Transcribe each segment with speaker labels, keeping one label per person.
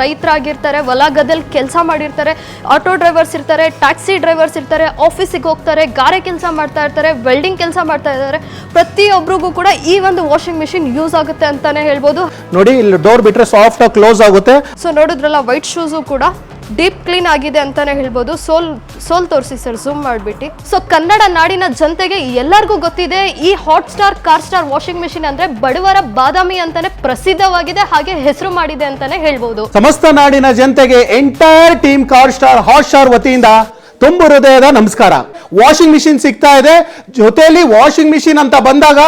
Speaker 1: ರೈತರಾಗಿರ್ತಾರೆ ಹೊಲ ಗದ್ದೆಲ್ ಕೆಲಸ ಮಾಡಿರ್ತಾರೆ ಆಟೋ ಡ್ರೈವರ್ಸ್ ಇರ್ತಾರೆ ಟ್ಯಾಕ್ಸಿ ಡ್ರೈವರ್ಸ್ ಇರ್ತಾರೆ ಆಫೀಸಿಗೆ ಹೋಗ್ತಾರೆ ಗಾರೆ ಕೆಲಸ ಮಾಡ್ತಾ ಇರ್ತಾರೆ ವೆಲ್ಡಿಂಗ್ ಕೆಲಸ ಮಾಡ್ತಾ ಇದ್ದಾರೆ. ಪ್ರತಿಯೊಬ್ಬರಿಗೂ ಕೂಡ ಈ ಒಂದು ವಾಷಿಂಗ್ ಮಿಷಿನ್ ಯೂಸ್ ಆಗುತ್ತೆ ಅಂತಾನೆ ಹೇಳ್ಬೋದು.
Speaker 2: ನೋಡಿ ಇಲ್ಲಿ ಡೋರ್ ಬಿಟ್ರೆ ಸಾಫ್ಟ್ ಆಗಿ ಕ್ಲೋಸ್ ಆಗುತ್ತೆ.
Speaker 1: ಸೊ ನೋಡಿದ್ರಲ್ಲ ವೈಟ್ ಶೂಸು ಕೂಡ ಡೀಪ್ ಕ್ಲೀನ್ ಆಗಿದೆ ಅಂತಾನೆ ಹೇಳ್ಬೋದು. ಸೋಲ್ ಸೋಲ್ ತೋರಿಸಿ ಸರ್ ಝೂಮ್ ಮಾಡಿಬಿಟ್ಟು. ಸೊ ಕನ್ನಡ ನಾಡಿನ ಜನತೆಗೆ ಎಲ್ಲರಿಗೂ ಗೊತ್ತಿದೆ, ಈ hot star car star washing machine ಅಂದ್ರೆ ಬಡವರ ಬಾದಾಮಿ ಅಂತಾನೆ ಪ್ರಸಿದ್ಧವಾಗಿದೆ, ಹಾಗೆ ಹೆಸರು ಮಾಡಿದೆ ಅಂತಾನೆ ಹೇಳ್ಬೋದು.
Speaker 2: ಸಮಸ್ತ ನಾಡಿನ ಜನತೆಗೆ entire team car star hot star ವತಿಯಿಂದ ತುಂಬು ಹೃದಯದ ನಮಸ್ಕಾರ. ವಾಷಿಂಗ್ ಮಿಷಿನ್ ಸಿಗ್ತಾ ಇದೆ. ಜೊತೆಯಲ್ಲಿ ವಾಷಿಂಗ್ ಮಿಷಿನ್ ಅಂತ ಬಂದಾಗ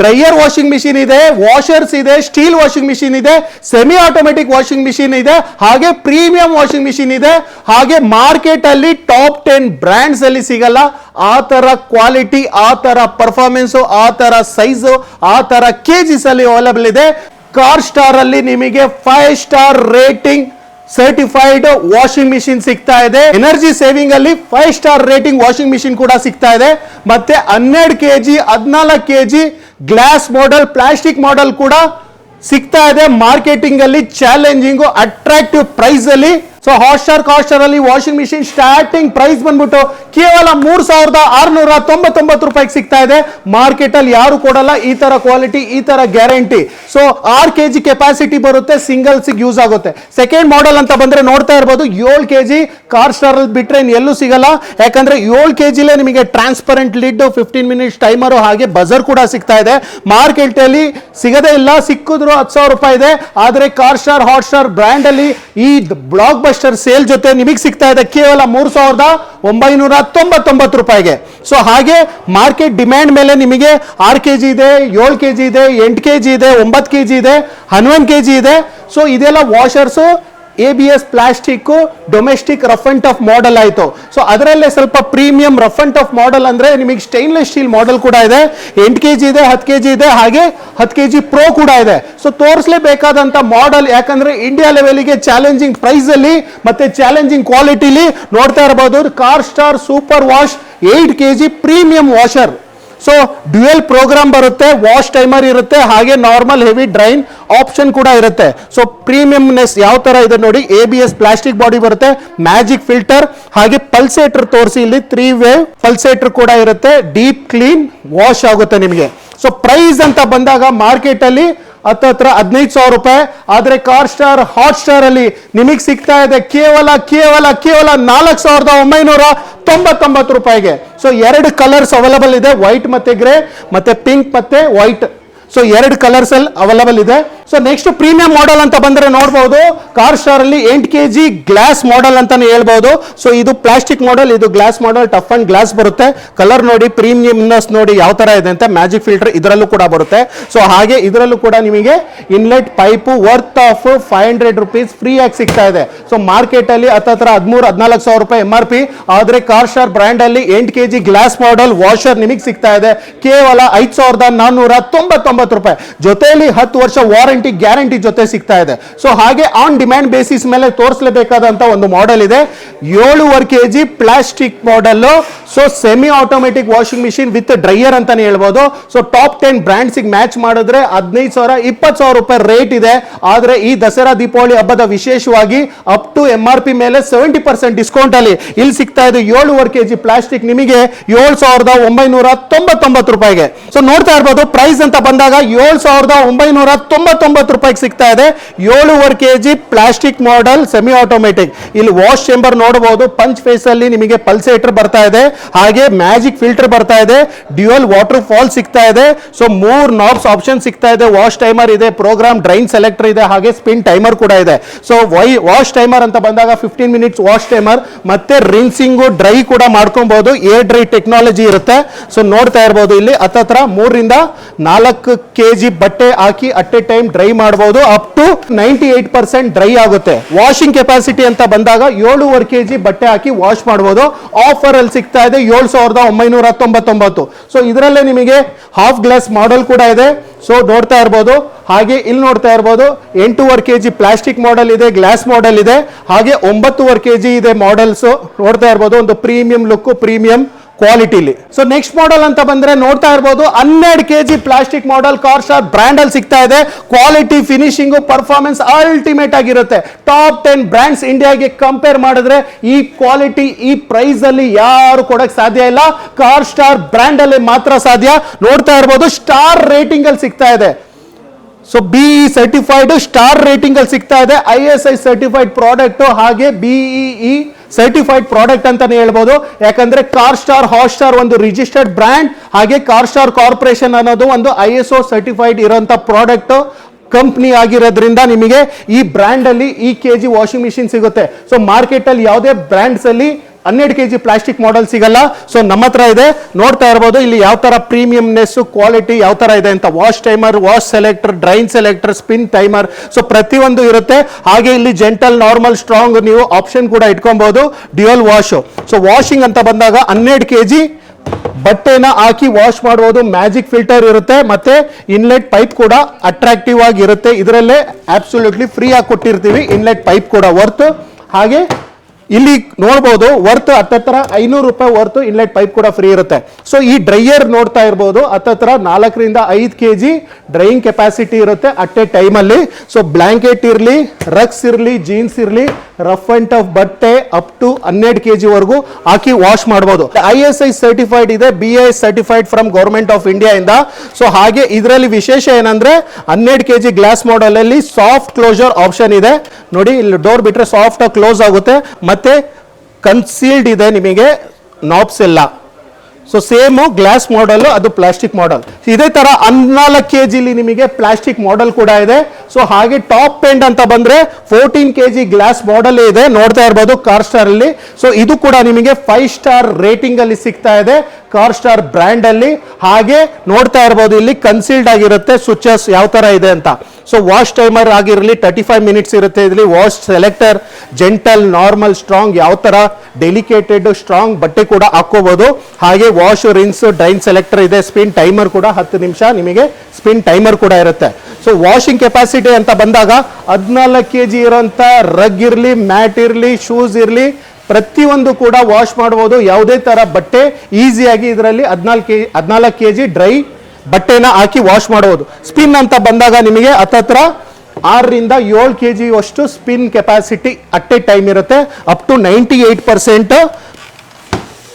Speaker 2: ಡ್ರೈಯರ್ ವಾಷಿಂಗ್ ಮಿಷಿನ್ ಇದೆ, ವಾಷರ್ಸ್ ಇದೆ, ಸ್ಟೀಲ್ ವಾಷಿಂಗ್ ಮಿಷಿನ್ ಇದೆ, ಸೆಮಿ ಆಟೋಮೆಟಿಕ್ ವಾಷಿಂಗ್ ಮಿಷಿನ್ ಇದೆ, ಹಾಗೆ ಪ್ರೀಮಿಯಂ ವಾಷಿಂಗ್ ಮಿಷಿನ್ ಇದೆ, ಹಾಗೆ ಮಾರ್ಕೆಟ್ ಅಲ್ಲಿ ಟಾಪ್ ಟೆನ್ ಬ್ರ್ಯಾಂಡ್ಸ್ ಅಲ್ಲಿ ಸಿಗಲ್ಲ. ಆ ತರ ಕ್ವಾಲಿಟಿ, ಆ ತರ ಪರ್ಫಾರ್ಮೆನ್ಸ್, ಆ ತರ ಸೈಜು, ಆ ತರ ಕೆಜಿಸ್ ಅಲ್ಲಿ ಅವೈಲಬಲ್ ಇದೆ. ಕಾರ್ ಸ್ಟಾರ್ ಅಲ್ಲಿ ನಿಮಗೆ five star rating certified washing machine ಸಿಗ್ತಾ ಇದೆ. ಎನರ್ಜಿ ಸೇವಿಂಗ್ ಅಲ್ಲಿ five star rating washing machine ಕೂಡ ಸಿಗ್ತಾ ಇದೆ. ಮತ್ತೆ ಹನ್ನೆರಡು ಕೆ ಜಿ ಹದಿನಾಲ್ಕು K G glass model plastic model ಕೂಡ ಸಿಗ್ತಾ ಇದೆ. ಮಾರ್ಕೆಟಿಂಗ್ ಅಲ್ಲಿ ಚಾಲೆಂಜಿಂಗ್ ಅಟ್ರಾಕ್ಟಿವ್ ಪ್ರೈಸ್ ಅಲ್ಲಿ so hot star car star ಅಲ್ಲಿ ವಾಷಿಂಗ್ ಮಿಷಿನ್ ಸ್ಟಾರ್ಟಿಂಗ್ ಪ್ರೈಸ್ ಬಂದ್ಬಿಟ್ಟು ಕೇವಲ ಮೂರ್ ಸಾವಿರದ ಆರ್ನೂರ ತೊಂಬತ್ತೊಂಬತ್ತು ರೂಪಾಯಿಗೆ ಸಿಗ್ತಾ ಇದೆ. ಮಾರ್ಕೆಟ್ ಅಲ್ಲಿ ಯಾರು ಕೊಡಲ್ಲ, ಈ ತರ ಕ್ವಾಲಿಟಿ ಈ ತರ guarantee so R K G capacity ಬರುತ್ತೆ ಸಿಂಗಲ್ಸ್ ಯೂಸ್ ಆಗುತ್ತೆ. ಸೆಕೆಂಡ್ ಮಾಡೆಲ್ ಅಂತ ಬಂದ್ರೆ ನೋಡ್ತಾ ಇರ್ಬೋದು, ಏಳು ಕೆ ಜಿ ಕಾರ್ ಸ್ಟಾರ್ ಅಲ್ಲಿ ಬಿಟ್ರೆ ಎಲ್ಲೂ ಸಿಗಲ್ಲ. ಯಾಕಂದ್ರೆ ಏಳು ಕೆ ಜಿಲೇ ನಿಮಗೆ transparent lid fifteen minutes timer ಹಾಗೆ ಬಜರ್ ಕೂಡ ಸಿಗ್ತಾ ಇದೆ. ಮಾರ್ಕೆಟ್ ಅಲ್ಲಿ ಸಿಗದೇ ಇಲ್ಲ, ಸಿಕ್ಕಿದ್ರು ಹತ್ತು ಸಾವಿರ ರೂಪಾಯಿ ಇದೆ. ಆದ್ರೆ ಕಾರ್ ಸ್ಟಾರ್ ಹಾಟ್ ಬ್ರ್ಯಾಂಡ್ ಅಲ್ಲಿ ಈ ಬ್ಲಾಕ್ ಬಸ್ಟರ್ ಸೇಲ್ ಜೊತೆ ನಿಮಗೆ ಸಿಗ್ತಾ ಇದೆ ಕೇವಲ ಮೂರ್ ಸಾವಿರದ ಒಂಬೈನೂರ ತೊಂಬತ್ತೊಂಬತ್ತು ರೂಪಾಯಿಗೆ. ಸೊ ಹಾಗೆ ಮಾರ್ಕೆಟ್ ಡಿಮ್ಯಾಂಡ್ ಮೇಲೆ ನಿಮಗೆ ಆರು ಕೆ ಜಿ ಇದೆ, ಏಳು ಕೆ ಜಿ ಇದೆ, ಎಂಟು ಕೆ ಜಿ ಇದೆ, ಒಂಬತ್ತು ಕೆ ಜಿ ಇದೆ, ಹನ್ನೊಂದು ಕೆ ಜಿ ಇದೆ. ಸೊ ಇದೆಲ್ಲ washers A B S plastic domestic rough and tough model ಆಯಿತು. ಸೊ ಅದರಲ್ಲೇ ಸ್ವಲ್ಪ premium rough and tough model ಅಂದ್ರೆ ನಿಮಗೆ ಸ್ಟೈನ್ಲೆಸ್ ಸ್ಟೀಲ್ ಮಾಡೆಲ್ ಕೂಡ ಇದೆ. ಎಂಟು ಕೆ ಜಿ ಇದೆ, ಹತ್ತು ಕೆ ಜಿ ಇದೆ, ಹಾಗೆ ಹತ್ತು ಕೆ ಜಿ ಪ್ರೋ ಕೂಡ ಇದೆ. ಸೊ ತೋರಿಸಲೇಬೇಕಾದಂತ ಮಾಡೆಲ್ ಯಾಕಂದ್ರೆ ಇಂಡಿಯಾ ಲೆವೆಲಿಗೆ ಚಾಲೆಂಜಿಂಗ್ ಪ್ರೈಸ್ ಅಲ್ಲಿ ಮತ್ತೆ ಚಾಲೆಂಜಿಂಗ್ ಕ್ವಾಲಿಟಿಲಿ ನೋಡ್ತಾ ಇರಬಹುದು car star super wash eight K G premium washer so dual program ಬರುತ್ತೆ ವಾಶ್ ಟೈಮರ್ ಇರುತ್ತೆ, ಹಾಗೆ ನಾರ್ಮಲ್ ಹೆವಿ ಡ್ರೈನ್ ಆಪ್ಷನ್ ಕೂಡ ಇರುತ್ತೆ. ಸೊ ಪ್ರೀಮಿಯಂನೆಸ್ ಯಾವ ತರ ಇದೆ ನೋಡಿ A B S plastic body ಬರುತ್ತೆ ಮ್ಯಾಜಿಕ್ ಫಿಲ್ಟರ್ ಹಾಗೆ ಪಲ್ಸೇಟರ್ ತೋರಿಸಿ ಇಲ್ಲಿ ತ್ರೀ ವೇವ್ ಪಲ್ಸೇಟರ್ ಕೂಡ ಇರುತ್ತೆ ಡೀಪ್ ಕ್ಲೀನ್ ವಾಶ್ ಆಗುತ್ತೆ ನಿಮಗೆ. ಸೊ ಪ್ರೈಸ್ ಅಂತ ಬಂದಾಗ ಮಾರ್ಕೆಟ್ ಅಲ್ಲಿ ಹತ್ರ ಹದಿನೈದು ಸಾವಿರ ರೂಪಾಯಿ, ಆದರೆ ಕಾರ್ ಸ್ಟಾರ್ ಹಾಟ್ ಸ್ಟಾರ್ ಅಲ್ಲಿ ನಿಮಗೆ ಸಿಗ್ತಾ ಇದೆ ಕೇವಲ ಕೇವಲ ಕೇವಲ ನಾಲ್ಕು ಸಾವಿರದ ಒಂಬೈನೂರ ತೊಂಬತ್ತೊಂಬತ್ತು ರೂಪಾಯಿಗೆ. ಸೊ ಎರಡು ಕಲರ್ಸ್ ಅವೈಲಬಲ್ ಇದೆ. ವೈಟ್ ಮತ್ತೆ ಗ್ರೇ ಮತ್ತೆ ಪಿಂಕ್ ಮತ್ತೆ ವೈಟ್ ಸೊ ಎರಡು ಕಲರ್ಸ್ ಅಲ್ಲಿ ಅವೈಲಬಲ್ ಇದೆ. ಸೊ ನೆಕ್ಸ್ಟ್ ಪ್ರೀಮಿಯಂ ಮಾಡೆಲ್ ಅಂತ ಬಂದ್ರೆ ನೋಡಬಹುದು ಕಾರ್ ಸ್ಟಾರ್ ಅಲ್ಲಿ ಎಂಟು ಕೆ ಜಿ ಗ್ಲಾಸ್ ಮಾಡೆಲ್ ಅಂತಾನೆ ಹೇಳ್ಬೋದು. ಸೊ ಇದು ಪ್ಲಾಸ್ಟಿಕ್ ಮಾಡೆಲ್ ಇದು glass model tough and glass ಬರುತ್ತೆ. ಕಲರ್ ನೋಡಿ ಪ್ರೀಮಿಯಂನಸ್ ನೋಡಿ ಯಾವ ತರ ಇದೆ ಅಂತ ಮ್ಯಾಜಿಕ್ ಫಿಲ್ಟರ್ ಇದರಲ್ಲೂ ಕೂಡ ಬರುತ್ತೆ. ಸೊ ಹಾಗೆ ಇದರಲ್ಲೂ ಕೂಡ ನಿಮಗೆ inlet pipe worth of five hundred rupees free ಆಗಿ ಸಿಗ್ತಾ ಇದೆ. ಸೊ ಮಾರ್ಕೆಟ್ ಅಲ್ಲಿ ಹತ್ತತ್ರ ಹದಿಮೂರು, ಹದಿನಾಲ್ಕು ಸಾವಿರ ರೂಪಾಯಿ ಎಂ ಆರ್ ಪಿ ಆದ್ರೆ ಕಾರ್ ಸ್ಟಾರ್ ಬ್ರ್ಯಾಂಡ್ ಅಲ್ಲಿ ಎಂಟು K G glass model washer ನಿಮಗೆ ಸಿಗ್ತಾ ಇದೆ. ಕೇವಲ ಐದು ಸಾವಿರದ ನಾನ್ನೂರ ತೊಂಬತ್ತೊಂಬತ್ತು ರೂಪಾಯಿ. ಜೊತೆಯಲ್ಲಿ ಹತ್ತು ವರ್ಷ ವಾರಂಟಿ ಗ್ಯಾರಂಟಿ ಜೊತೆ ಸಿಗ್ತಾ ಇದೆ. ಸೊ ಹಾಗೆ ಆನ್ ಡಿಮ್ಯಾಂಡ್ ಬೇಸಿಸ್ ಮೇಲೆ ತೋರಿಸಲೇಬೇಕಾದಂತ ಒಂದು ಮಾಡೆಲ್ ಇದೆ. ಏಳುವರೆ K G plastic model so semi automatic washing machine with dryer ಅಂತಾನೆ ಹೇಳ್ಬೋದು. ಸೊ ಟಾಪ್ ಟೆನ್ ಬ್ರ್ಯಾಂಡ್ಸಿಗೆ ಮ್ಯಾಚ್ ಮಾಡಿದ್ರೆ ಹದಿನೈದು ಸಾವಿರ, ಇಪ್ಪತ್ತು ಸಾವಿರ ರೂಪಾಯಿ ರೇಟ್ ಇದೆ. ಆದ್ರೆ ಈ ದಸರಾ, ದೀಪಾವಳಿ ಹಬ್ಬದ ವಿಶೇಷವಾಗಿ up to M R P ಮೇಲೆ ಸೆವೆಂಟಿ ಪರ್ಸೆಂಟ್ ಡಿಸ್ಕೌಂಟ್ ಅಲ್ಲಿ ಇಲ್ಲಿ ಸಿಗ್ತಾ ಇದೆ ಏಳುವರೆ ಕೆ ಜಿ ಪ್ಲಾಸ್ಟಿಕ್ ನಿಮಗೆ ಏಳು ಸಾವಿರದ ಒಂಬೈನೂರ ತೊಂಬತ್ತೊಂಬತ್ತು ರೂಪಾಯಿಗೆ. ಸೊ ನೋಡ್ತಾ ಇರ್ಬೋದು ಪ್ರೈಸ್ ಅಂತ ಬಂದಾಗ ಏಳು ಸಾವಿರದ ಒಂಬೈನೂರ ತೊಂಬತ್ತೊಂಬತ್ತು ರೂಪಾಯಿಗೆ ಸಿಗ್ತಾ ಇದೆ. ಏಳುವರೆ K G plastic model semi automatic ಇಲ್ಲಿ ವಾಶ್ ಚೇಂಬರ್ ನೋಡಬಹುದು. ಪಂಚ್ ಫೇಸ್ ಅಲ್ಲಿ ನಿಮಗೆ ಪಲ್ಸೇಟರ್ ಬರ್ತಾ ಇದೆ. ಹಾಗೆ ಮ್ಯಾಜಿಕ್ ಫಿಲ್ಟರ್ ಬರ್ತಾ ಇದೆ. ಡ್ಯೂಯಲ್ ವಾಟರ್ ಫಾಲ್ ಸಿಗ್ತಾ ಇದೆ. ಸೊ ಮೂರ್ ನಾಬ್ಸ್ ಆಪ್ಷನ್ ಸಿಗ್ತಾ ಇದೆ. ವಾಶ್ ಟೈಮರ್ ಇದೆ ಪ್ರೋಗ್ರಾಮ್ ಡ್ರೈನ್ ಸೆಲೆಕ್ಟರ್ ಇದೆ, ಹಾಗೆ ಸ್ಪಿನ್ ಟೈಮರ್ ಕೂಡ ಇದೆ. ಸೊ ವೈ ವಾಶ್ ಟೈಮರ್ ಅಂತ ಬಂದಾಗ ಫಿಫ್ಟೀನ್ ಮಿನಿಟ್ಸ್ ವಾಶ್ ಟೈಮರ್ ಮತ್ತೆ ರಿನ್ಸಿಂಗು ಡ್ರೈ ಕೂಡ ಮಾಡ್ಕೊಬಹುದು. ಏರ್ ಡ್ರೈ ಟೆಕ್ನಾಲಜಿ ಇರುತ್ತೆ. ಸೊ ನೋಡ್ತಾ ಇರಬಹುದು ಇಲ್ಲಿ. ಹತ್ತತ್ರ ಮೂರರಿಂದ ನಾಲ್ಕು ಕೆ ಜಿ ಬಟ್ಟೆ ಹಾಕಿ ಅಟ್ ಎ ಟೈಮ್ ಡ್ರೈ ಮಾಡಬಹುದು up to ninety eight percent dry ಆಗುತ್ತೆ. ವಾಷಿಂಗ್ ಕೆಪಾಸಿಟಿ ಅಂತ ಬಂದಾಗ ಏಳುವರೆ ಕೆ ಜಿ ಬಟ್ಟೆ ಹಾಕಿ ವಾಶ್ ಮಾಡಬಹುದು ಆಫರ್ ಅಲ್ಲಿ ಸಿಗ್ತಾ ಇದೆ ಏಳು ಸಾವಿರದ ಒಂಬೈನೂರ ತೊಂಬತ್ತೊಂಬತ್ತು ಸೊ ಇದರಲ್ಲೇ ನಿಮಗೆ ಹಾಫ್ ಗ್ಲಾಸ್ ಮಾಡೆಲ್ ಕೂಡ ಇದೆ. ಸೊ ನೋಡ್ತಾ ಇರ್ಬೋದು. ಹಾಗೆ ಇಲ್ಲಿ ನೋಡ್ತಾ ಇರ್ಬೋದು. ಎಂಟೂವರೆ ಕೆ ಜಿ ಪ್ಲಾಸ್ಟಿಕ್ ಮಾಡೆಲ್ ಇದೆ ಗ್ಲಾಸ್ ಮಾಡೆಲ್ ಇದೆ. ಹಾಗೆ ಒಂಬತ್ತುವರೆ ಕೆ ಜಿ ಇದೆ ಮಾಡಲ್ಸ್ ನೋಡ್ತಾ ಇರ್ಬೋದು. ಒಂದು ಪ್ರೀಮಿಯಂ ಲುಕ್ ಪ್ರೀಮಿಯಂ ಕ್ವಾಲಿಟಿಲಿ ಸೊ ನೆಕ್ಸ್ಟ್ ಮಾಡೆಲ್ ಅಂತ ಬಂದ್ರೆ ನೋಡ್ತಾ ಇರ್ಬೋದು, ಹನ್ನೆರಡು K G plastic model Car Star brand ಅಲ್ಲಿ ಸಿಗ್ತಾ ಇದೆ. ಕ್ವಾಲಿಟಿ ಫಿನಿಶಿಂಗ್ ಪರ್ಫಾರ್ಮೆನ್ಸ್ ಅಲ್ಟಿಮೇಟ್ ಆಗಿರುತ್ತೆ. ಟಾಪ್ ಟೆನ್ ಬ್ರ್ಯಾಂಡ್ಸ್ ಇಂಡಿಯಾಗೆ ಕಂಪೇರ್ ಮಾಡಿದ್ರೆ ಈ ಕ್ವಾಲಿಟಿ ಈ ಪ್ರೈಸ್ ಅಲ್ಲಿ ಯಾರು ಕೊಡಕ್ ಸಾಧ್ಯ ಇಲ್ಲ. ಕಾರ್ ಸ್ಟಾರ್ ಬ್ರ್ಯಾಂಡ್ ಅಲ್ಲಿ ಮಾತ್ರ ಸಾಧ್ಯ. ನೋಡ್ತಾ ಇರ್ಬೋದು ಸ್ಟಾರ್ ರೇಟಿಂಗ್ ಅಲ್ಲಿ ಸಿಗ್ತಾ ಇದೆ. So BE certified star rating ಅಲ್ಲಿ ಸಿಗ್ತಾ ಇದೆ. I S I certified product ಹಾಗೆ ಬಿಇಇ ಸರ್ಟಿಫೈಡ್ ಪ್ರಾಡಕ್ಟ್ ಅಂತಾನೆ ಹೇಳ್ಬೋದು. ಯಾಕಂದ್ರೆ ಕಾರ್ ಸ್ಟಾರ್ ಹಾಟ್ ಸ್ಟಾರ್ ಒಂದು ರಿಜಿಸ್ಟರ್ಡ್ ಬ್ರ್ಯಾಂಡ್ ಹಾಗೆ ಕಾರ್ ಸ್ಟಾರ್ ಕಾರ್ಪೊರೇಷನ್ ಅನ್ನೋದು ಒಂದು ಐ ಎಸ್ ಒ ಸರ್ಟಿಫೈಡ್ ಇರೋಂಥ ಪ್ರಾಡಕ್ಟ್ ಕಂಪ್ನಿ ಆಗಿರೋದ್ರಿಂದ ನಿಮಗೆ ಈ ಬ್ರ್ಯಾಂಡ್ ಅಲ್ಲಿ ಈ ಕೆ ಜಿ ವಾಷಿಂಗ್ ಮಿಷಿನ್ ಸಿಗುತ್ತೆ. ಸೊ ಮಾರ್ಕೆಟ್ ಅಲ್ಲಿ ಯಾವುದೇ ಬ್ರ್ಯಾಂಡ್ಸ್ ಅಲ್ಲಿ ಹನ್ನೆರಡು ಕೆ ಜಿ ಪ್ಲಾಸ್ಟಿಕ್ ಮಾಡೆಲ್ ಸಿಗಲ್ಲ. ಸೊ ನಮ್ಮ ಹತ್ರ ಇದೆ. ನೋಡ್ತಾ ಇರ್ಬೋದು, ಇಲ್ಲಿ ಯಾವ ತರ ಪ್ರೀಮಿಯಂನೆಸ್ ಕ್ವಾಲಿಟಿ ಯಾವ ತರ ಇದೆ ಅಂತ. Wash timer wash selector drain selector spin timer so ಪ್ರತಿಯೊಂದು ಇರುತ್ತೆ. ಹಾಗೆ ಇಲ್ಲಿ ಜೆಂಟಲ್ ನಾರ್ಮಲ್ ಸ್ಟ್ರಾಂಗ್ ನೀವು ಆಪ್ಷನ್ ಕೂಡ ಇಟ್ಕೊಬಹುದು ಡ್ಯೂಯಲ್ ವಾಶ್ ಸೊ ವಾಷಿಂಗ್ ಅಂತ ಬಂದಾಗ ಹನ್ನೆರಡು ಕೆ ಜಿ ಬಟ್ಟೆನ ಹಾಕಿ ವಾಶ್ ಮಾಡಬಹುದು ಮ್ಯಾಜಿಕ್ ಫಿಲ್ಟರ್ ಇರುತ್ತೆ. ಮತ್ತೆ ಇನ್ಲೆಟ್ ಪೈಪ್ ಕೂಡ ಅಟ್ರಾಕ್ಟಿವ್ ಆಗಿರುತ್ತೆ ಇದರಲ್ಲೇ ಆಬ್ಸೊಲ್ಯೂಟ್ಲಿ ಫ್ರೀ ಆಗಿ ಕೊಟ್ಟಿರ್ತೀವಿ. ಇನ್ಲೆಟ್ ಪೈಪ್ ಕೂಡ ವರ್ತ್ ಹಾಗೆ ಇಲ್ಲಿ ನೋಡ್ಬೋದು ವರ್ತ್ ಹತ್ತತ್ರ ಐನೂರು ರೂಪಾಯಿ ವರ್ತ್ ಇನ್ಲೆಟ್ ಪೈಪ್ ಕೂಡ ಫ್ರೀ ಇರುತ್ತೆ. ಸೊ ಈ ಡ್ರೈಯರ್ ನೋಡ್ತಾ ಇರ್ಬೋದು, ಹತ್ತತ್ರ ನಾಲ್ಕರಿಂದ ಐದು ಕೆ ಜಿ ಡ್ರೈಯಿಂಗ್ ಕೆಪಾಸಿಟಿ ಇರುತ್ತೆ ಅಟ್ ಎ ಟೈಮಲ್ಲಿ ಸೊ ಬ್ಲ್ಯಾಂಕೆಟ್ ಇರಲಿ ರಗ್ಸ್ ಇರಲಿ ಜೀನ್ಸ್ ಇರಲಿ ರಫ್ ಅಂಡ್ ಟಫ್ ಬಟ್ಟೆ ಅಪ್ ಟು ಹನ್ನೆರಡು ಕೆ ಜಿವರೆಗೂ ಹಾಕಿ ವಾಶ್ ಮಾಡ್ಬೋದು. ಐ ಎಸ್ ಐ ಸರ್ಟಿಫೈಡ್ ಇದೆ B I certified from government of India ಇಂದ. ಸೊ ಹಾಗೆ ಇದರಲ್ಲಿ ವಿಶೇಷ ಏನಂದ್ರೆ ಹನ್ನೆರಡು ಕೆ ಜಿ ಗ್ಲಾಸ್ ಮಾಡೆಲ್ ಅಲ್ಲಿ ಸಾಫ್ಟ್ ಕ್ಲೋಸರ್ ಆಪ್ಷನ್ ಇದೆ. ನೋಡಿ, ಇಲ್ಲಿ ಡೋರ್ ಬಿಟ್ರೆ ಸಾಫ್ಟ್ ಆಗಿ ಕ್ಲೋಸ್ ಆಗುತ್ತೆ. ಮತ್ತೆ ಕನ್ಸೀಲ್ಡ್ ಇದೆ ನಿಮಗೆ ನಾಬ್ಸ್ ಎಲ್ಲ. ಸೊ ಸೇಮ್ ಗ್ಲಾಸ್ ಮಾಡೆಲ್ ಅದು ಪ್ಲಾಸ್ಟಿಕ್ ಮಾಡೆಲ್ ಇದೇ ತರ ಹದಿನಾಲ್ಕು ಕೆ ಜಿಲಿ ನಿಮಗೆ ಪ್ಲಾಸ್ಟಿಕ್ ಮಾಡೆಲ್ ಕೂಡ ಇದೆ. ಸೊ ಹಾಗೆ ಟಾಪ್ ಎಂಡ್ ಅಂತ ಬಂದ್ರೆ fourteen K G glass model ಇದೆ. ನೋಡ್ತಾ ಇರ್ಬೋದು ಕಾರ್ ಸ್ಟಾರ್ ಅಲ್ಲಿ. ಸೊ ಇದು ಕೂಡ ನಿಮಗೆ ಫೈವ್ ಸ್ಟಾರ್ ರೇಟಿಂಗ್ ಅಲ್ಲಿ ಸಿಗ್ತಾ ಇದೆ ಕಾರ್ ಸ್ಟಾರ್ ಬ್ರ್ಯಾಂಡ್ ಅಲ್ಲಿ. ಹಾಗೆ ನೋಡ್ತಾ ಇರ್ಬೋದು ಇಲ್ಲಿ ಕನ್ಸೀಲ್ಡ್ ಆಗಿರುತ್ತೆ ಸ್ವಿಚಸ್ ಯಾವ ತರ ಇದೆ ಅಂತ. ಸೊ ವಾಶ್ ಟೈಮರ್ ಆಗಿರಲಿ ತರ್ಟಿ ಫೈವ್ ಮಿನಿಟ್ಸ್ ಇರುತ್ತೆ ಇದರಲ್ಲಿ. Wash selector gentle normal strong ಯಾವ ಥರ ಡೆಲಿಕೇಟೆಡ್ ಸ್ಟ್ರಾಂಗ್ ಬಟ್ಟೆ ಕೂಡ ಹಾಕೋಬಹುದು ಹಾಗೆ ವಾಶ್ ರಿನ್ಸ್ ಡ್ರೈನ್ ಸೆಲೆಕ್ಟರ್ ಇದೆ. ಸ್ಪಿನ್ ಟೈಮರ್ ಕೂಡ ಹತ್ತು ನಿಮಿಷ ನಿಮಗೆ ಸ್ಪಿನ್ ಟೈಮರ್ ಕೂಡ ಇರುತ್ತೆ. ಸೊ ವಾಷಿಂಗ್ ಕೆಪಾಸಿಟಿ ಅಂತ ಬಂದಾಗ ಹದಿನಾಲ್ಕು ಕೆ ಜಿ ಇರೋಂಥ ರಗ್ ಇರಲಿ ಮ್ಯಾಟ್ ಇರಲಿ ಶೂಸ್ ಇರಲಿ, ಪ್ರತಿಯೊಂದು ಕೂಡ ವಾಶ್ ಮಾಡ್ಬೋದು. ಯಾವುದೇ ಥರ ಬಟ್ಟೆ ಈಸಿಯಾಗಿ ಇದರಲ್ಲಿ ಹದಿನಾಲ್ಕು ಕೆ ಹದಿನಾಲ್ಕು ಕೆ ಜಿ ಡ್ರೈ ಬಟ್ಟೆನ ಹಾಕಿ ವಾಶ್ ಮಾಡಬಹುದು ಸ್ಪಿನ್ ಅಂತ ಬಂದಾಗ ನಿಮಗೆ ಹತ್ತತ್ರ ಆರರಿಂದ ಏಳು ಕೆ ಜಿ ಅಷ್ಟು spin capacity at a time ಇರುತ್ತೆ. Up to ninety eight percent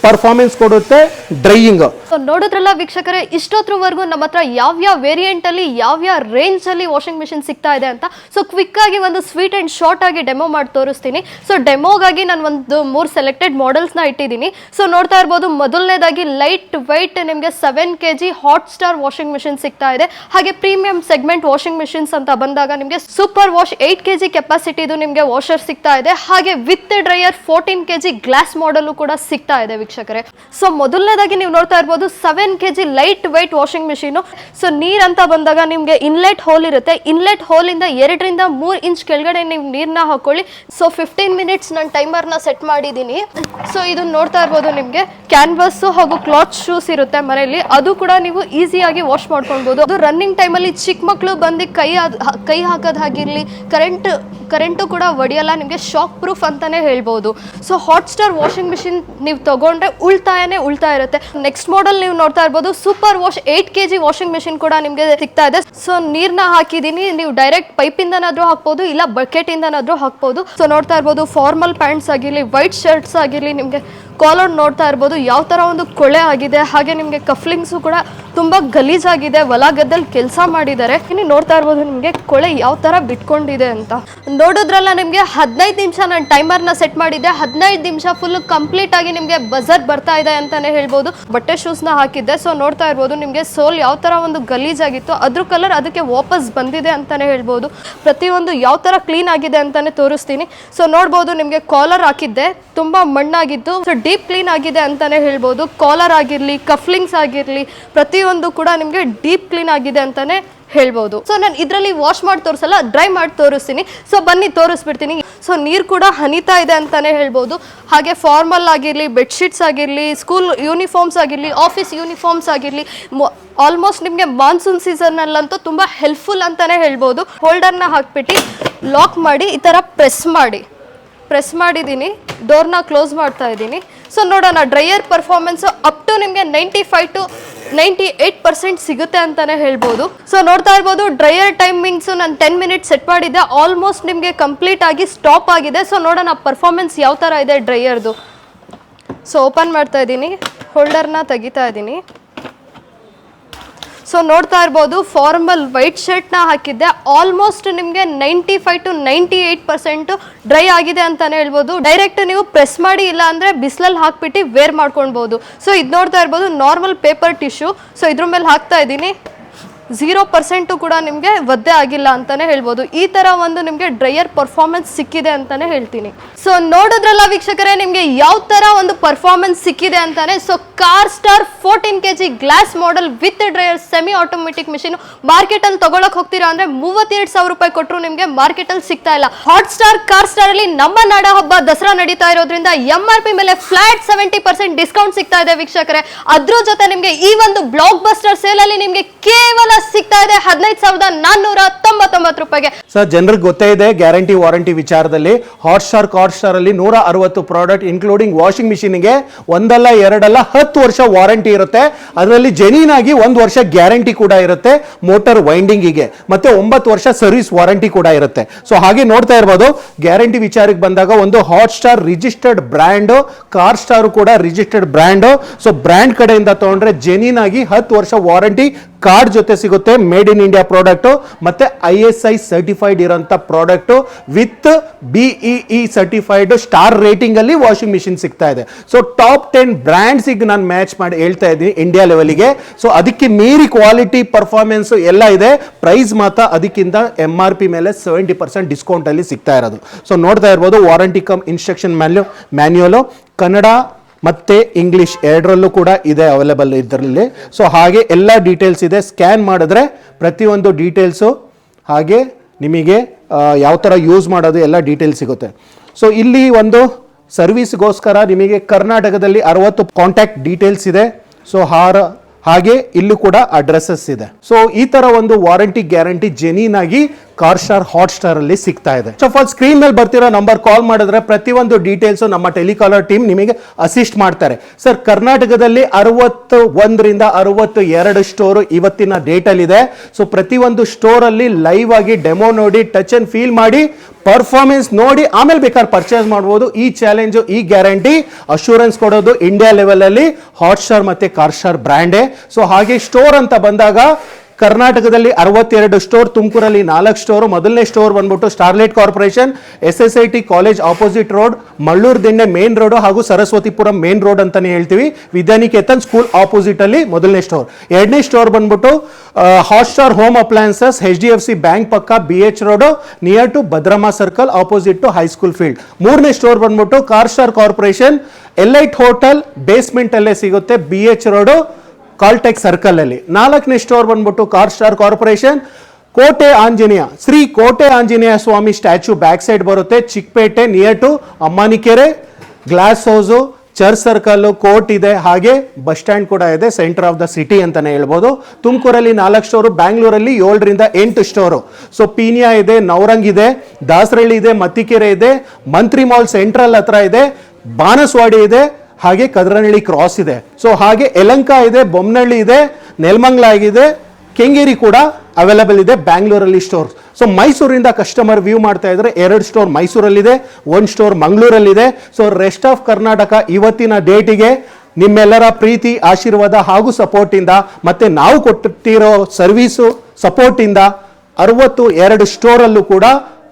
Speaker 2: performance ಕೊಡುತ್ತೆ ಡ್ರೈಯಿಂಗ್
Speaker 1: ನೋಡಿದ್ರಲ್ಲ ವೀಕ್ಷಕರೇ, ಇಷ್ಟೊತ್ತರವರೆಗೂ ನಮ್ಮ ಹತ್ರ ಯಾವ್ಯಾವ ವೇರಿಯಂಟ್ ಅಲ್ಲಿ, ಯಾವ್ಯಾವ ರೇಂಜ್ ಅಲ್ಲಿ ವಾಷಿಂಗ್ ಮಿಷಿನ್ ಸಿಗ್ತಾ ಇದೆ ಅಂತ. ಸೊ ಕ್ವಿಕ್ ಆಗಿ ಒಂದು ಸ್ವೀಟ್ ಅಂಡ್ ಶಾರ್ಟ್ ಆಗಿ ಡೆಮೋ ಮಾಡಿ ತೋರಿಸ್ತೀನಿ. ಸೊ ಡೆಮೋಗಾಗಿ ನಾನು ಒಂದು ಮೂರು ಸೆಲೆಕ್ಟೆಡ್ನ ಇಟ್ಟಿದ್ದೀನಿ. ಸೊ ನೋಡ್ತಾ ಇರ್ಬೋದು, ಮೊದಲನೇದಾಗಿ ಲೈಟ್ ವೈಟ್ ನಿಮಗೆ seven K G Hot Star washing machine ಸಿಗ್ತಾ ಇದೆ. ಹಾಗೆ ಪ್ರೀಮಿಯಂ ಸೆಗ್ಮೆಂಟ್ ವಾಷಿಂಗ್ ಮಿಷಿನ್ಸ್ ಅಂತ ಬಂದಾಗ ನಿಮಗೆ super wash eight K G ಕೆಪಾಸಿಟಿದು ನಿಮಗೆ ವಾಷರ್ ಸಿಗ್ತಾ ಇದೆ. ಹಾಗೆ with dryer fourteen K G glass model ಕೂಡ ಸಿಗ್ತಾ ಇದೆ ವೀಕ್ಷಕರೇ. ಸೊ ಮೊದಲನೇದಾಗಿ ನೀವು ನೋಡ್ತಾ ಇರ್ಬೋದು seven K G light white washing machine so ನೀರ್ ಅಂತ ಬಂದಾಗ ನಿಮಗೆ ಇನ್ಲೆಟ್ ಹೋಲ್ ಇರುತ್ತೆ. ಇನ್ಲೆಟ್ ಹೋಲಿಂದ ಎರಡರಿಂದ ಮೂರು ಇಂಚ್ ಕೆಳಗಡೆ ನೀವು ನೀರನ್ನ ಹಾಕೊಳ್ಳಿ. ಸೊ ಫಿಫ್ಟೀನ್ ಮಿನಿಟ್ಸ್ ನಾನು ನ ಸೆಟ್ ಮಾಡಿದೀನಿ. ಸೊ ಇದನ್ನ ನೋಡ್ತಾ ಇರ್ಬೋದು ನಿಮಗೆ. ಕ್ಯಾನ್ವಸ್ ಹಾಗೂ ಕ್ಲಾತ್ ಶೂಸ್ ಇರುತ್ತೆ ಮನೆಯಲ್ಲಿ. ಅದು ಕೂಡ ನೀವು ಈಸಿಯಾಗಿ ವಾಶ್ ಮಾಡ್ಕೊಳ್ಬೋದು. ಅದು ರನ್ನಿಂಗ್ ಟೈಮಲ್ಲಿ ಚಿಕ್ಕ ಮಕ್ಕಳು ಬಂದು ಕೈ ಕೈ ಹಾಕೋದಾಗಿರಲಿ ಕರೆಂಟ್ ಕರೆಂಟು ಕೂಡ ಒಡೆಯಲ್ಲ, ನಿಮಗೆ ಶಾಕ್ ಪ್ರೂಫ್ ಅಂತಾನೆ ಹೇಳ್ಬೋದು. So Hot Star washing machine ನೀವು ತಗೊಂಡ್ರೆ ಉಳ್ತಾಯನೇ ಉಳ್ತಾ ಇರುತ್ತೆ. ನೆಕ್ಸ್ಟ್ ಮಾಡೆಲ್ ನೀವು ನೋಡ್ತಾ ಇರ್ಬೋದು. Super wash eight KG washing machine ಕೂಡ ನಿಮಗೆ ಸಿಗ್ತಾ ಇದೆ. ಸೊ ನೀರ್ನ ಹಾಕಿದೀನಿ. ನೀವು ಡೈರೆಕ್ಟ್ ಪೈಪ್ ಇಂದನಾದ್ರೂ ಹಾಕ್ಬೋದು, ಇಲ್ಲ ಬಕೆಟ್ ಇಂದನಾದ್ರೂ ಹಾಕ್ಬೋದು. ಸೊ ನೋಡ್ತಾ ಇರ್ಬೋದು ಫಾರ್ಮಲ್ ಪ್ಯಾಂಟ್ಸ್ ಆಗಿರ್ಲಿ ವೈಟ್ ಶರ್ಟ್ಸ್ ಆಗಿರ್ಲಿ, ನಿಮಗೆ ಕಾಲರ್ ನೋಡ್ತಾ ಇರ್ಬೋದು, ಯಾವ ತರ ಒಂದು ಕೊಳೆ ಆಗಿದೆ, ಹಾಗೆ ನಿಮಗೆ ಕಫ್ಲಿಂಗ್ಸು ಕೂಡ ತುಂಬಾ ಗಲೀಜಾಗಿದೆ ಹೊಲ ಗದ್ದಲ್ಲಿ ಕೆಲಸ ಮಾಡಿದ್ದಾರೆ. ಇನ್ನು ನೋಡ್ತಾ ಇರ್ಬೋದು ನಿಮಗೆ ಕೊಳೆ ಯಾವ ತರ ಬಿಟ್ಕೊಂಡಿದೆ ಅಂತ. ನೋಡೋದ್ರಲ್ಲ ನಿಮಗೆ ಹದಿನೈದು ನಿಮಿಷ ನಾನು ಟೈಮರ್ನ ಸೆಟ್ ಮಾಡಿದ್ದೆ, ಹದಿನೈದು ನಿಮಿಷ ಫುಲ್ ಕಂಪ್ಲೀಟ್ ಆಗಿ ನಿಮಗೆ ಬಜರ್ ಬರ್ತಾ ಇದೆ ಅಂತಾನೆ ಹೇಳ್ಬೋದು. ಬಟ್ಟೆ ಶೂಸ್ನ ಹಾಕಿದ್ದೆ. ಸೊ ನೋಡ್ತಾ ಇರ್ಬೋದು ನಿಮಗೆ ಸೋಲ್ ಯಾವ ತರ ಒಂದು ಗಲೀಜಾಗಿತ್ತು, ಅದ್ರ ಕಲರ್ ಅದಕ್ಕೆ ವಾಪಸ್ ಬಂದಿದೆ ಅಂತಾನೆ ಹೇಳ್ಬೋದು. ಪ್ರತಿಯೊಂದು ಯಾವ ಥರ ಕ್ಲೀನ್ ಆಗಿದೆ ಅಂತಾನೆ ತೋರಿಸ್ತೀನಿ. ಸೊ ನೋಡ್ಬೋದು ನಿಮಗೆ ಕಾಲರ್ ಹಾಕಿದ್ದೆ. ತುಂಬ ಮಣ್ಣಾಗಿದ್ದು ಸೊ ಡೀಪ್ ಕ್ಲೀನ್ ಆಗಿದೆ ಅಂತಾನೆ ಹೇಳ್ಬೋದು. ಕಾಲರ್ ಆಗಿರಲಿ ಕಫ್ಲಿಂಗ್ಸ್ ಆಗಿರಲಿ, ಪ್ರತಿಯೊಂದು ಕೂಡ ನಿಮಗೆ ಡೀಪ್ ಕ್ಲೀನ್ ಆಗಿದೆ ಅಂತಾನೆ ಹೇಳ್ಬೋದು. ಸೊ ನಾನು ಇದರಲ್ಲಿ ವಾಶ್ ಮಾಡಿ ತೋರಿಸಲ್ಲ ಡ್ರೈ ಮಾಡಿ ತೋರಿಸ್ತೀನಿ. ಸೊ ಬನ್ನಿ, ತೋರಿಸ್ಬಿಡ್ತೀನಿ. ಸೊ ನೀರು ಕೂಡ ಹನಿತಾ ಇದೆ ಅಂತಾನೆ ಹೇಳ್ಬೋದು. ಹಾಗೆ ಫಾರ್ಮಲ್ ಆಗಿರಲಿ ಬೆಡ್ಶೀಟ್ಸ್ ಆಗಿರಲಿ ಸ್ಕೂಲ್ ಯೂನಿಫಾರ್ಮ್ಸ್ ಆಗಿರಲಿ ಆಫೀಸ್ ಯೂನಿಫಾರ್ಮ್ಸ್ ಆಗಿರಲಿ ಆಲ್ಮೋಸ್ಟ್ ನಿಮಗೆ ಮಾನ್ಸೂನ್ ಸೀಸನ್ನಲ್ಲಂತೂ ತುಂಬ ಹೆಲ್ಪ್ಫುಲ್ ಅಂತಲೇ ಹೇಳ್ಬೋದು. ಹೋಲ್ಡರ್ನ ಹಾಕ್ಬಿಟ್ಟು ಲಾಕ್ ಮಾಡಿ, ಈ ಥರ ಪ್ರೆಸ್ ಮಾಡಿ. ಪ್ರೆಸ್ ಮಾಡಿದ್ದೀನಿ ಡೋರ್ನ ಕ್ಲೋಸ್ ಮಾಡ್ತಾ ಇದ್ದೀನಿ ಸೊ ನೋಡೋಣ ಡ್ರೈಯರ್ ಪರ್ಫಾರ್ಮೆನ್ಸು ಅಪ್ ಟು ನಿಮಗೆ ninety five to ninety eight percent ಸಿಗುತ್ತೆ ಅಂತಾನೆ ಹೇಳ್ಬೋದು. ಸೊ ನೋಡ್ತಾ ಇರ್ಬೋದು ಡ್ರೈಯರ್ ಟೈಮಿಂಗ್ಸ್ ನಾನು ಟೆನ್ ಮಿನಿಟ್ಸ್ ಸೆಟ್ ಮಾಡಿದ್ದೆ. ಆಲ್ಮೋಸ್ಟ್ ನಿಮಗೆ ಕಂಪ್ಲೀಟ್ ಆಗಿ ಸ್ಟಾಪ್ ಆಗಿದೆ. ಸೊ ನೋಡೋಣ ಪರ್ಫಾರ್ಮೆನ್ಸ್ ಯಾವ ಥರ ಇದೆ ಡ್ರೈಯರ್ದು ಸೊ ಓಪನ್ ಮಾಡ್ತಾ ಇದ್ದೀನಿ. ಹೋಲ್ಡರ್ನ ತೆಗಿತಾ ಇದ್ದೀನಿ. ಸೊ ನೋಡ್ತಾ ಇರ್ಬೋದು ಫಾರ್ಮಲ್ ವೈಟ್ ಶರ್ಟ್ನ ಹಾಕಿದ್ದೆ. ಆಲ್ಮೋಸ್ಟ್ ನಿಮಗೆ ninety five to ninety eight percent dry ಆಗಿದೆ ಅಂತಾನೆ ಹೇಳ್ಬೋದು. ಡೈರೆಕ್ಟ್ ನೀವು ಪ್ರೆಸ್ ಮಾಡಿ, ಇಲ್ಲ ಅಂದರೆ ಬಿಸಿಲಲ್ಲಿ ಹಾಕ್ಬಿಟ್ಟು ವೇರ್ ಮಾಡ್ಕೊಳ್ಬೋದು. ಸೊ ಇದು ನೋಡ್ತಾ ಇರ್ಬೋದು ನಾರ್ಮಲ್ ಪೇಪರ್ ಟಿಶ್ಯೂ ಸೊ ಇದ್ರ ಮೇಲೆ ಹಾಕ್ತಾ ಇದ್ದೀನಿ. ಝೀರೋ ಪರ್ಸೆಂಟು ಕೂಡ ನಿಮಗೆ ಒದ್ದೆ ಆಗಿಲ್ಲ ಅಂತಲೇ ಹೇಳ್ಬೋದು. ಈ ಥರ ಒಂದು ನಿಮಗೆ ಡ್ರೈಯರ್ ಪರ್ಫಾರ್ಮೆನ್ಸ್ ಸಿಕ್ಕಿದೆ ಅಂತಲೇ ಹೇಳ್ತೀನಿ. ಸೊ ನೋಡಿದ್ರಲ್ಲ ವೀಕ್ಷಕರೇ, ನಿಮಗೆ ಯಾವ ಥರ ಒಂದು ಪರ್ಫಾರ್ಮೆನ್ಸ್ ಸಿಕ್ಕಿದೆ ಅಂತಾನೆ? So Car Star fourteen K G glass model with dryer semi automatic machine ಮಾರ್ಕೆಟಲ್ಲಿ ತಗೊಳಕ್ ಹೋಗ್ತೀರಾ ಅಂದರೆ ಮೂವತ್ತೆರಡು ಸಾವಿರ ರೂಪಾಯಿ ಕೊಟ್ಟರು ನಿಮಗೆ ಮಾರ್ಕೆಟಲ್ಲಿ ಸಿಗ್ತಾ ಇಲ್ಲ. ಹಾಟ್ ಸ್ಟಾರ್ ಕಾರ್ ಸ್ಟಾರಲ್ಲಿ ನಮ್ಮ ನಾಡ ಹಬ್ಬ ದಸರಾ ನಡೀತಾ ಇರೋದ್ರಿಂದ ಎಂ ಆರ್ ಪಿ ಮೇಲೆ ಫ್ಲಾಟ್ ಸೆವೆಂಟಿ ಪರ್ಸೆಂಟ್ ಡಿಸ್ಕೌಂಟ್ ಸಿಗ್ತಾ ಇದೆ ವೀಕ್ಷಕರೇ. ಅದ್ರ ಜೊತೆ ನಿಮಗೆ ಈ ಒಂದು ಬ್ಲಾಕ್ ಬಸ್ಟರ್ ಸೇಲಲ್ಲಿ ನಿಮಗೆ ಕೇವಲ ಸಿಗ್ತಾ ಇದೆ. ಹದಿನೈದು ಸಾವಿರದ ನಾನ್ನೂರ ತೊಂಬತ್ತೊಂಬತ್ತು ರೂಪಾಯಿಗೆ.
Speaker 2: ಸರ್, ಜನರಿಗೆ ಗೊತ್ತೇ ಇದೆ, ಗ್ಯಾರಂಟಿ ವಾರಂಟಿ ವಿಚಾರದಲ್ಲಿ ಹಾಟ್ ಸ್ಟಾರ್ ಕಾಟ್ ಸ್ಟಾರ್ ಅಲ್ಲಿ ನೂರ ಅರವತ್ತು ಪ್ರಾಡಕ್ಟ್ ಇನ್ಕ್ಲೂಡಿಂಗ್ ವಾಷಿಂಗ್ ಮಿಷಿನ್ಗೆ ಒಂದಲ್ಲ, ಎರಡಲ್ಲ, ಹತ್ತು ವರ್ಷ ವಾರಂಟಿ ಇರುತ್ತೆ. ಅದರಲ್ಲಿ ಜೆನ್ಯೂನ್ ಆಗಿ ಒಂದು ವರ್ಷ ಗ್ಯಾರಂಟಿ ಕೂಡ ಇರುತ್ತೆ ಮೋಟರ್ ವೈಂಡಿಂಗಿಗೆ ಮತ್ತೆ ಒಂಬತ್ತು ವರ್ಷ ಸರ್ವಿಸ್ ವಾರಂಟಿ ಕೂಡ ಇರುತ್ತೆ. ಸೊ ಹಾಗೆ ನೋಡ್ತಾ ಇರ್ಬೋದು ಗ್ಯಾರಂಟಿ ವಿಚಾರಕ್ಕೆ ಬಂದಾಗ ಒಂದು Hot Star registered brand Car Star ಕೂಡ ರಿಜಿಸ್ಟರ್ಡ್ ಬ್ರ್ಯಾಂಡ್ ಸೊ ಬ್ರ್ಯಾಂಡ್ ಕಡೆಯಿಂದ ತಗೊಂಡ್ರೆ ಜೆನ್ಯೂನ್ ಆಗಿ ಹತ್ತು ವರ್ಷ ವಾರಂಟಿ ಕಾರ್ಡ್ ಜೊತೆ ಸಿಗುತ್ತೆ ಮೇಡ್ ಇನ್ ಇಂಡಿಯಾ ಪ್ರಾಡಕ್ಟ್, ಮತ್ತೆ ಐ ಎಸ್ ಐ ಸರ್ಟಿಫೈಡ್ ಇರೋಂಥ product with BEE certified star rating ಅಲ್ಲಿ ವಾಷಿಂಗ್ ಮಿಷಿನ್ ಸಿಗ್ತಾ ಇದೆ. ಸೊ ಟಾಪ್ ಟೆನ್ ಬ್ರ್ಯಾಂಡ್ಸಿಗೆ ನಾನು ಮ್ಯಾಚ್ ಮಾಡಿ ಹೇಳ್ತಾ ಇದ್ದೀನಿ ಇಂಡಿಯಾ ಲೆವೆಲಿಗೆ. ಸೊ ಅದಕ್ಕೆ ಮೀರಿ ಕ್ವಾಲಿಟಿ, ಪರ್ಫಾರ್ಮೆನ್ಸು ಎಲ್ಲ ಇದೆ. ಪ್ರೈಸ್ ಮಾತ್ರ ಅದಕ್ಕಿಂತ ಎಂ ಆರ್ ಪಿ ಮೇಲೆ ಸೆವೆಂಟಿ ಪರ್ಸೆಂಟ್ ಡಿಸ್ಕೌಂಟ್ ಅಲ್ಲಿ ಸಿಗ್ತಾ ಇರೋದು. ಸೊ ನೋಡ್ತಾ ಇರ್ಬೋದು warranty cum instruction manu manual Kannada ಮತ್ತೆ ಇಂಗ್ಲಿಷ್ ಎರಡರಲ್ಲೂ ಕೂಡ ಇದೆ ಅವೈಲೇಬಲ್ ಇದರಲ್ಲಿ. ಸೊ ಹಾಗೆ ಎಲ್ಲ ಡೀಟೇಲ್ಸ್ ಇದೆ. ಸ್ಕ್ಯಾನ್ ಮಾಡಿದ್ರೆ ಪ್ರತಿಯೊಂದು ಡೀಟೇಲ್ಸು ಹಾಗೆ ನಿಮಗೆ ಯಾವ ಥರ ಯೂಸ್ ಮಾಡೋದು ಎಲ್ಲ ಡೀಟೇಲ್ಸ್ ಸಿಗುತ್ತೆ. ಸೊ ಇಲ್ಲಿ ಒಂದು ಸರ್ವಿಸ್ಗೋಸ್ಕರ ನಿಮಗೆ ಕರ್ನಾಟಕದಲ್ಲಿ ಅರವತ್ತು ಕಾಂಟ್ಯಾಕ್ಟ್ ಡೀಟೇಲ್ಸ್ ಇದೆ. ಸೊ ಹಾರ, ಹಾಗೆ ಇಲ್ಲೂ ಕೂಡ ಅಡ್ರೆಸ್ಸಸ್ ಇದೆ. ಸೊ ಈ ಥರ ಒಂದು ವಾರಂಟಿ ಗ್ಯಾರಂಟಿ ಜೆನ್ಯೂನ್ ಆಗಿ ಕಾರ್ ಸ್ಟಾರ್ ಹಾಟ್ ಸ್ಟಾರ್ ಅಲ್ಲಿ ಸಿಗ್ತಾ ಇದೆ. ಫಸ್ಟ್ ಆಲ್ ಸ್ಕ್ರೀನ್ ಮೇಲೆ ಬರ್ತಿರೋ ನಂಬರ್ ಕಾಲ್ ಮಾಡಿದ್ರೆ ಪ್ರತಿಯೊಂದು ಡೀಟೇಲ್ಸ್ ನಮ್ಮ ಟೆಲಿಕಾಲರ್ ಟೀಮ್ ನಿಮಗೆ ಅಸಿಸ್ಟ್ ಮಾಡ್ತಾರೆ. ಸರ್ ಕರ್ನಾಟಕದಲ್ಲಿ ಅರವತ್ತು ಒಂದರಿಂದ ಅರವತ್ತು ಎರಡು ಸ್ಟೋರ್ ಇವತ್ತಿನ ಡೇಟ್ ಅಲ್ಲಿ ಇದೆ. ಸೊ ಪ್ರತಿಯೊಂದು ಸ್ಟೋರ್ ಅಲ್ಲಿ ಲೈವ್ ಆಗಿ ಡೆಮೋ ನೋಡಿ ಟಚ್ ಅಂಡ್ ಫೀಲ್ ಮಾಡಿ ಪರ್ಫಾರ್ಮೆನ್ಸ್ ನೋಡಿ, ಆಮೇಲೆ ಬೇಕಾದ್ರೆ ಪರ್ಚೇಸ್ ಮಾಡ್ಬೋದು. ಈ ಚಾಲೆಂಜು ಈ ಗ್ಯಾರಂಟಿ ಅಶೂರೆನ್ಸ್ ಕೊಡೋದು ಇಂಡಿಯಾ ಲೆವೆಲ್ ಅಲ್ಲಿ ಹಾಟ್ ಸ್ಟಾರ್ ಮತ್ತೆ ಕಾರ್ ಸ್ಟಾರ್ ಬ್ರ್ಯಾಂಡೇ ಸೊ ಹಾಗೆ ಸ್ಟೋರ್ ಅಂತ ಬಂದಾಗ ಕರ್ನಾಟಕದಲ್ಲಿ ಅರವತ್ತೆರಡು ಸ್ಟೋರ್, ತುಮಕೂರಲ್ಲಿ ನಾಲ್ಕು ಸ್ಟೋರ್, ಮೊದಲನೇ ಸ್ಟೋರ್ ಬಂದ್ಬಿಟ್ಟು Starlight corporation S S I T college opposite road, Mallur ದಿಣ್ಣೆ main road ಹಾಗೂ ಸರಸ್ವತಿಪುರಂ ಮೇನ್ ರೋಡ್ ಅಂತಾನೆ ಹೇಳ್ತೀವಿ. ವಿದ್ಯಾನಿಕೇತನ್ ಸ್ಕೂಲ್ ಆಪೋಸಿಟ್ ಅಲ್ಲಿ ಮೊದಲನೇ ಸ್ಟೋರ್. ಎರಡನೇ ಸ್ಟೋರ್ ಬಂದ್ಬಿಟ್ಟು Hot Star home appliances H D F C bank ಪಕ್ಕ B H road near to Bhadramma circle opposite to high school field ಮೂರನೇ store ಬಂದ್ಬಿಟ್ಟು Car Star corporation Elite hotel basement ಅಲ್ಲೇ ಸಿಗುತ್ತೆ. B H road Caltech circle ಅಲ್ಲಿ. ನಾಲ್ಕನೇ store ಬಂದ್ಬಿಟ್ಟು car star corporation Kote Anjaneya, Shri Kote Anjaneya Swamy statue back side ಬರುತ್ತೆ. Chikkapete near to Ammanikere glass house church circle court ಇದೆ. ಹಾಗೆ bus stand ಕೂಡ ಇದೆ ಸೆಂಟರ್ ಆಫ್ ದ ಸಿಟಿ ಅಂತಾನೆ ಹೇಳ್ಬೋದು. ತುಮಕೂರಲ್ಲಿ ನಾಲ್ಕು ಸ್ಟೋರು ಬ್ಯಾಂಗ್ಳೂರಲ್ಲಿ ಏಳರಿಂದ ಎಂಟು ಸ್ಟೋರು ಸೊ ಪೀನಿಯಾ ಇದೆ, ನವರಂಗ್ ಇದೆ, ದಾಸರಳ್ಳಿ ಇದೆ, ಮತ್ತಿಕೆರೆ ಇದೆ, ಮಂತ್ರಿ ಮಾಲ್ ಸೆಂಟ್ರಲ್ ಹತ್ರ ಇದೆ, ಬಾನಸ್ವಾಡಿ ಇದೆ ಹಾಗೆ ಕದ್ರನಹಳ್ಳಿ ಕ್ರಾಸ್ ಇದೆ. ಸೊ ಹಾಗೆ ಯಲಂಕ ಇದೆ ಬೊಮ್ಮನಹಳ್ಳಿ ಇದೆ ನೆಲಮಂಗ್ಲ ಆಗಿದೆ ಕೆಂಗೇರಿ ಕೂಡ ಅವೈಲೇಬಲ್ ಇದೆ ಬ್ಯಾಂಗ್ಳೂರಲ್ಲಿ ಸ್ಟೋರ್ ಸೊ ಮೈಸೂರಿಂದ ಕಸ್ಟಮರ್ ವ್ಯೂ ಮಾಡ್ತಾ ಇದ್ರೆ ಎರಡು ಸ್ಟೋರ್ ಮೈಸೂರಲ್ಲಿದೆ ಒನ್ ಸ್ಟೋರ್ ಮಂಗಳೂರಲ್ಲಿದೆ. ಸೊ ರೆಸ್ಟ್ ಆಫ್ ಕರ್ನಾಟಕ ಇವತ್ತಿನ ಡೇಟಿಗೆ ನಿಮ್ಮೆಲ್ಲರ ಪ್ರೀತಿ, ಆಶೀರ್ವಾದ ಹಾಗೂ ಸಪೋರ್ಟಿಂದ ಮತ್ತೆ ನಾವು ಕೊಟ್ಟಿರೋ ಸರ್ವೀಸು ಸಪೋರ್ಟಿಂದ ಅರವತ್ತು ಎರಡು ಸ್ಟೋರಲ್ಲೂ ಕೂಡ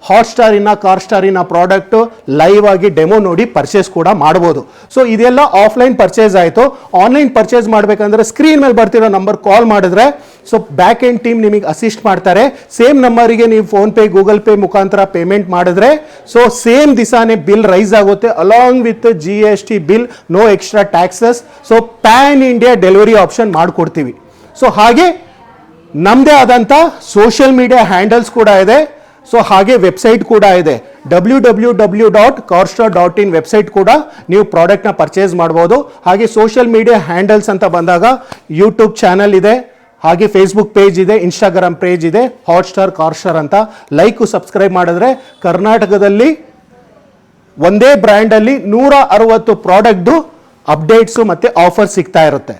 Speaker 2: ಹಾಟ್ ಸ್ಟಾರಿನ ಕಾರ್ ಸ್ಟಾರಿನ ಪ್ರಾಡಕ್ಟ್ ಲೈವ್ ಆಗಿ ಡೆಮೋ ನೋಡಿ ಪರ್ಚೇಸ್ ಕೂಡ ಮಾಡ್ಬೋದು. ಸೊ ಇದೆಲ್ಲ ಆಫ್ಲೈನ್ ಪರ್ಚೇಸ್ ಆಯಿತು. ಆನ್ಲೈನ್ ಪರ್ಚೇಸ್ ಮಾಡಬೇಕಂದ್ರೆ ಸ್ಕ್ರೀನ್ ಮೇಲೆ ಬರ್ತಿರೋ ನಂಬರ್ ಕಾಲ್ ಮಾಡಿದ್ರೆ ಸೊ ಬ್ಯಾಕ್ ಎಂಡ್ ಟೀಮ್ ನಿಮಗೆ ಅಸಿಸ್ಟ್ ಮಾಡ್ತಾರೆ. ಸೇಮ್ ನಂಬರಿಗೆ ನೀವು ಫೋನ್ ಪೇ ಗೂಗಲ್ ಪೇ ಮುಖಾಂತರ ಪೇಮೆಂಟ್ ಮಾಡಿದ್ರೆ ಸೊ ಸೇಮ್ ದಿಸಾನೇ ಬಿಲ್ ರೈಸ್ ಆಗುತ್ತೆ along with G S T bill no extra taxes so pan India delivery option ಮಾಡಿಕೊಡ್ತೀವಿ. ಸೊ ಹಾಗೆ ನಮ್ಮದೇ ಆದಂಥ ಸೋಷಿಯಲ್ ಮೀಡಿಯಾ ಹ್ಯಾಂಡಲ್ಸ್ ಕೂಡ ಇದೆ. ಸೊ ಹಾಗೆ ವೆಬ್ಸೈಟ್ ಕೂಡ ಇದೆ. W W W dot Carstar dot in website ಕೂಡ ನೀವು ಪ್ರಾಡಕ್ಟ್ನ ಪರ್ಚೇಸ್ ಮಾಡ್ಬೋದು. ಹಾಗೆ ಸೋಷಿಯಲ್ ಮೀಡಿಯಾ ಹ್ಯಾಂಡಲ್ಸ್ ಅಂತ ಬಂದಾಗ ಯೂಟ್ಯೂಬ್ ಚಾನಲ್ ಇದೆ. ಹಾಗೆ ಫೇಸ್ಬುಕ್ ಪೇಜ್ ಇದೆ ಇನ್ಸ್ಟಾಗ್ರಾಮ್ ಪೇಜ್ ಇದೆ ಹಾಟ್ಸ್ಟಾರ್ ಕಾರ್ಸ್ಟಾರ್ ಅಂತ. ಲೈಕು ಸಬ್ಸ್ಕ್ರೈಬ್ ಮಾಡಿದ್ರೆ ಕರ್ನಾಟಕದಲ್ಲಿ ಒಂದೇ ಬ್ರ್ಯಾಂಡಲ್ಲಿ ನೂರ ಅರವತ್ತು ಪ್ರಾಡಕ್ಟ್ದು ಅಪ್ಡೇಟ್ಸು ಮತ್ತು ಆಫರ್ ಸಿಗ್ತಾ ಇರುತ್ತೆ.